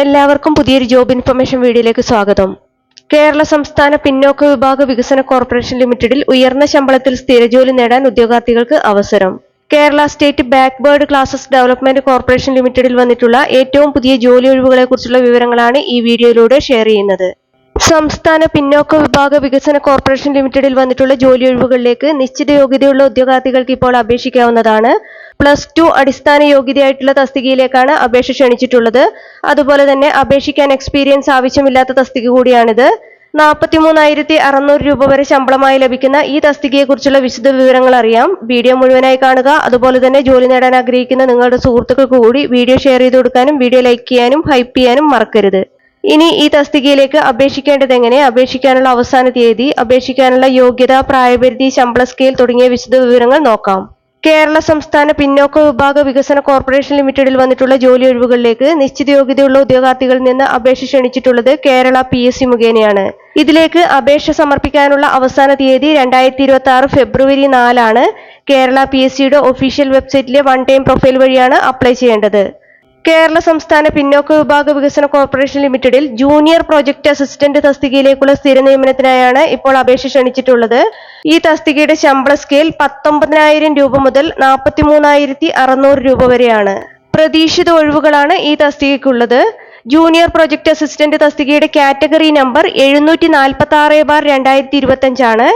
എല്ലാവർക്കും പുതിയൊരു job information വീഡിയോയിലേക്ക് സ്വാഗതം. കേരള സംസ്ഥാന പിന്നോക്ക വിഭാഗ വികസന കോർപ്പറേഷൻ ലിമിറ്റഡിൽ ഉയർന്ന ശമ്പളത്തിൽ സ്ഥിരജോലി നേടാൻ ഉദ്യോഗാർത്ഥികൾക്ക് അവസരം. Kerala state backward classes development corporation ലിമിറ്റഡിൽ വന്നിട്ടുള്ള ഏറ്റവും പുതിയ ജോലി ഒഴിവുകളെ കുറിച്ചുള്ള വിവരങ്ങളാണ് ഈ വീഡിയോയിലൂടെ ഷെയർ ചെയ്യുന്നത്. സംസ്ഥാന പിന്നോക്ക വിഭാഗ വികസന കോർപ്പറേഷൻ ലിമിറ്റഡിൽ വന്നിട്ടുള്ള ജോലി ഒഴിവുകളിലേക്ക് നിശ്ചിത യോഗ്യതയുള്ള ഉദ്യോഗാർത്ഥികൾക്ക് ഇപ്പോൾ അപേക്ഷിക്കാവുന്നതാണ് പ്ലസ് ടു അടിസ്ഥാന യോഗ്യതയായിട്ടുള്ള തസ്തികയിലേക്കാണ് അപേക്ഷ ക്ഷണിച്ചിട്ടുള്ളത്. അതുപോലെ തന്നെ അപേക്ഷിക്കാൻ എക്സ്പീരിയൻസ് ആവശ്യമില്ലാത്ത തസ്തിക കൂടിയാണിത്. നാൽപ്പത്തി മൂന്നായിരത്തി അറുന്നൂറ് രൂപ വരെ ശമ്പളമായി ലഭിക്കുന്ന ഈ തസ്തികയെക്കുറിച്ചുള്ള വിശദ വിവരങ്ങൾ അറിയാം. വീഡിയോ മുഴുവനായി കാണുക. അതുപോലെ തന്നെ ജോലി നേടാൻ ആഗ്രഹിക്കുന്ന നിങ്ങളുടെ സുഹൃത്തുക്കൾക്ക് കൂടി വീഡിയോ ഷെയർ ചെയ്ത് കൊടുക്കാനും വീഡിയോ ലൈക്ക് ചെയ്യാനും ഹൈപ്പ് ചെയ്യാനും മറക്കരുത്. ഇനി ഈ തസ്തികയിലേക്ക് അപേക്ഷിക്കേണ്ടത് എങ്ങനെ? അപേക്ഷിക്കാനുള്ള അവസാന തീയതി അപേക്ഷിക്കാനുള്ള യോഗ്യത പ്രായപരിധി ശമ്പള സ്കെയിൽ തുടങ്ങിയ വിശദ വിവരങ്ങൾ നോക്കാം. കേരള സംസ്ഥാന പിന്നോക്ക വിഭാഗ വികസന കോർപ്പറേഷൻ ലിമിറ്റഡിൽ വന്നിട്ടുള്ള ജോലി ഒഴിവുകളിലേക്ക് നിശ്ചിത യോഗ്യതയുള്ള ഉദ്യോഗാർത്ഥികളിൽ നിന്ന് അപേക്ഷ ക്ഷണിച്ചിട്ടുള്ളത് കേരള പി എസ് സി മുഖേനയാണ്. ഇതിലേക്ക് അപേക്ഷ സമർപ്പിക്കാനുള്ള അവസാന തീയതി രണ്ടായിരത്തി ഇരുപത്തി ആറ് ഫെബ്രുവരി നാലാണ്. കേരള പി എസ് സിയുടെ ഒഫീഷ്യൽ വെബ്സൈറ്റിലെ വൺ ടൈം പ്രൊഫൈൽ വഴിയാണ് അപ്ലൈ ചെയ്യേണ്ടത്. കേരള സംസ്ഥാന പിന്നോക്ക വിഭാഗ വികസന കോർപ്പറേഷൻ ലിമിറ്റഡിൽ ജൂനിയർ പ്രോജക്ട് അസിസ്റ്റന്റ് തസ്തികയിലേക്കുള്ള സ്ഥിര നിയമനത്തിനായാണ് ഇപ്പോൾ അപേക്ഷ ക്ഷണിച്ചിട്ടുള്ളത്. ഈ തസ്തികയുടെ ശമ്പള സ്കെയിൽ പത്തൊമ്പതിനായിരം രൂപ മുതൽ നാൽപ്പത്തി മൂന്നായിരത്തി അറുന്നൂറ് രൂപ വരെയാണ്. പ്രതീക്ഷിത ഒഴിവുകളാണ് ഈ തസ്തികയ്ക്കുള്ളത്. ജൂനിയർ പ്രൊജക്ട് അസിസ്റ്റന്റ് തസ്തികയുടെ കാറ്റഗറി നമ്പർ എഴുന്നൂറ്റി നാൽപ്പത്തി ആറ് ബാർ രണ്ടായിരത്തി ഇരുപത്തി അഞ്ചാണ്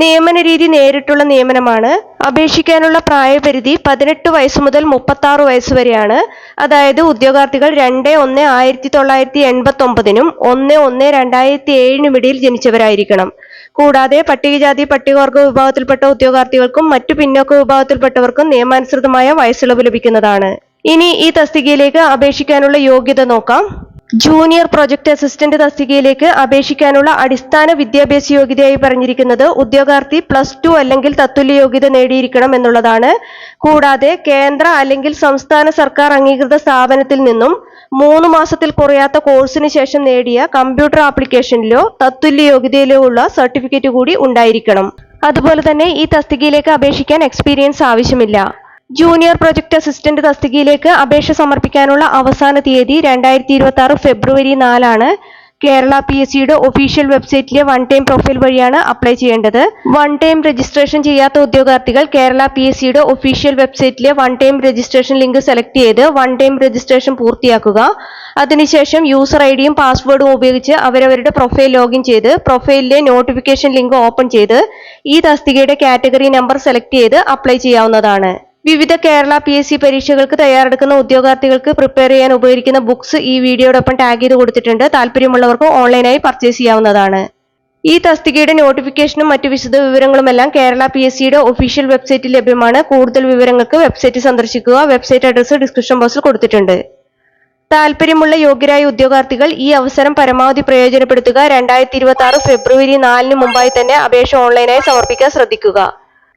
നിയമന രീതി നേരിട്ടുള്ള നിയമനമാണ്. അപേക്ഷിക്കാനുള്ള പ്രായപരിധി പതിനെട്ട് വയസ്സ് മുതൽ മുപ്പത്തി ആറ് വയസ്സ് വരെയാണ്. അതായത് ഉദ്യോഗാർത്ഥികൾ രണ്ട് ഒന്ന് ആയിരത്തി തൊള്ളായിരത്തി എൺപത്തി ഒമ്പതിനും ഒന്ന് ഒന്ന് രണ്ടായിരത്തി ഏഴിനും ഇടയിൽ ജനിച്ചവരായിരിക്കണം. കൂടാതെ പട്ടികജാതി പട്ടികവർഗ വിഭാഗത്തിൽപ്പെട്ട ഉദ്യോഗാർത്ഥികൾക്കും മറ്റു പിന്നോക്ക വിഭാഗത്തിൽപ്പെട്ടവർക്കും നിയമാനുസൃതമായ വയസ്സിളവ് ലഭിക്കുന്നതാണ്. ഇനി ഈ തസ്തികയിലേക്ക് അപേക്ഷിക്കാനുള്ള യോഗ്യത നോക്കാം. ജൂനിയർ പ്രൊജക്ട് അസിസ്റ്റന്റ് തസ്തികയിലേക്ക് അപേക്ഷിക്കാനുള്ള അടിസ്ഥാന വിദ്യാഭ്യാസ യോഗ്യതയായി പറഞ്ഞിരിക്കുന്നത് ഉദ്യോഗാർത്ഥി പ്ലസ് ടു അല്ലെങ്കിൽ തത്തുല്യ യോഗ്യത നേടിയിരിക്കണം എന്നുള്ളതാണ്. കൂടാതെ കേന്ദ്ര അല്ലെങ്കിൽ സംസ്ഥാന സർക്കാർ അംഗീകൃത സ്ഥാപനത്തിൽ നിന്നും മൂന്ന് മാസത്തിൽ കുറയാത്ത കോഴ്സിന് ശേഷം നേടിയ കമ്പ്യൂട്ടർ ആപ്ലിക്കേഷനിലോ തത്തുല്യ യോഗ്യതയിലോ ഉള്ള സർട്ടിഫിക്കറ്റ് കൂടി ഉണ്ടായിരിക്കണം. അതുപോലെ തന്നെ ഈ തസ്തികയിലേക്ക് അപേക്ഷിക്കാൻ എക്സ്പീരിയൻസ് ആവശ്യമില്ല. ജൂനിയർ പ്രൊജക്ട് അസിസ്റ്റന്റ് തസ്തികയിലേക്ക് അപേക്ഷ സമർപ്പിക്കാനുള്ള അവസാന തീയതി രണ്ടായിരത്തി ഇരുപത്തി ആറ് ഫെബ്രുവരി നാലാണ്. കേരള പി എസ് സിയുടെ ഒഫീഷ്യൽ വെബ്സൈറ്റിലെ വൺ ടൈം പ്രൊഫൈൽ വഴിയാണ് അപ്ലൈ ചെയ്യേണ്ടത്. വൺ ടൈം രജിസ്ട്രേഷൻ ചെയ്യാത്ത ഉദ്യോഗാർത്ഥികൾ കേരള പി എസ് സിയുടെ official വെബ്സൈറ്റിലെ one time registration link select ചെയ്ത് വൺ ടൈം രജിസ്ട്രേഷൻ പൂർത്തിയാക്കുക. അതിനുശേഷം യൂസർ ഐ ഡിയും പാസ്വേഡും ഉപയോഗിച്ച് അവരവരുടെ പ്രൊഫൈൽ ലോഗിൻ ചെയ്ത് പ്രൊഫൈലിലെ നോട്ടിഫിക്കേഷൻ ലിങ്ക് ഓപ്പൺ ചെയ്ത് ഈ തസ്തികയുടെ കാറ്റഗറി നമ്പർ സെലക്ട് ചെയ്ത് അപ്ലൈ ചെയ്യാവുന്നതാണ്. വിവിധ കേരള പി എസ് സി പരീക്ഷകൾക്ക് തയ്യാറെടുക്കുന്ന ഉദ്യോഗാർത്ഥികൾക്ക് പ്രിപ്പയർ ചെയ്യാൻ ഉപകരിക്കുന്ന ബുക്സ് ഈ വീഡിയോടൊപ്പം ടാഗ് ചെയ്ത് കൊടുത്തിട്ടുണ്ട്. താല്പര്യമുള്ളവർക്ക് ഓൺലൈനായി പർച്ചേസ് ചെയ്യാവുന്നതാണ്. ഈ തസ്തികയുടെ നോട്ടിഫിക്കേഷനും മറ്റു വിശദ വിവരങ്ങളുമെല്ലാം കേരള പി എസ് സിയുടെ ഒഫീഷ്യൽ വെബ്സൈറ്റിൽ ലഭ്യമാണ്. കൂടുതൽ വിവരങ്ങൾക്ക് വെബ്സൈറ്റ് സന്ദർശിക്കുക. വെബ്സൈറ്റ് അഡ്രസ് ഡിസ്ക്രിപ്ഷൻ ബോക്സിൽ കൊടുത്തിട്ടുണ്ട്. താല്പര്യമുള്ള യോഗ്യരായ ഉദ്യോഗാർത്ഥികൾ ഈ അവസരം പരമാവധി പ്രയോജനപ്പെടുത്തുക. രണ്ടായിരത്തി ഇരുപത്തി ആറ് ഫെബ്രുവരി നാലിന് മുമ്പായി തന്നെ അപേക്ഷ ഓൺലൈനായി സമർപ്പിക്കാൻ ശ്രദ്ധിക്കുക.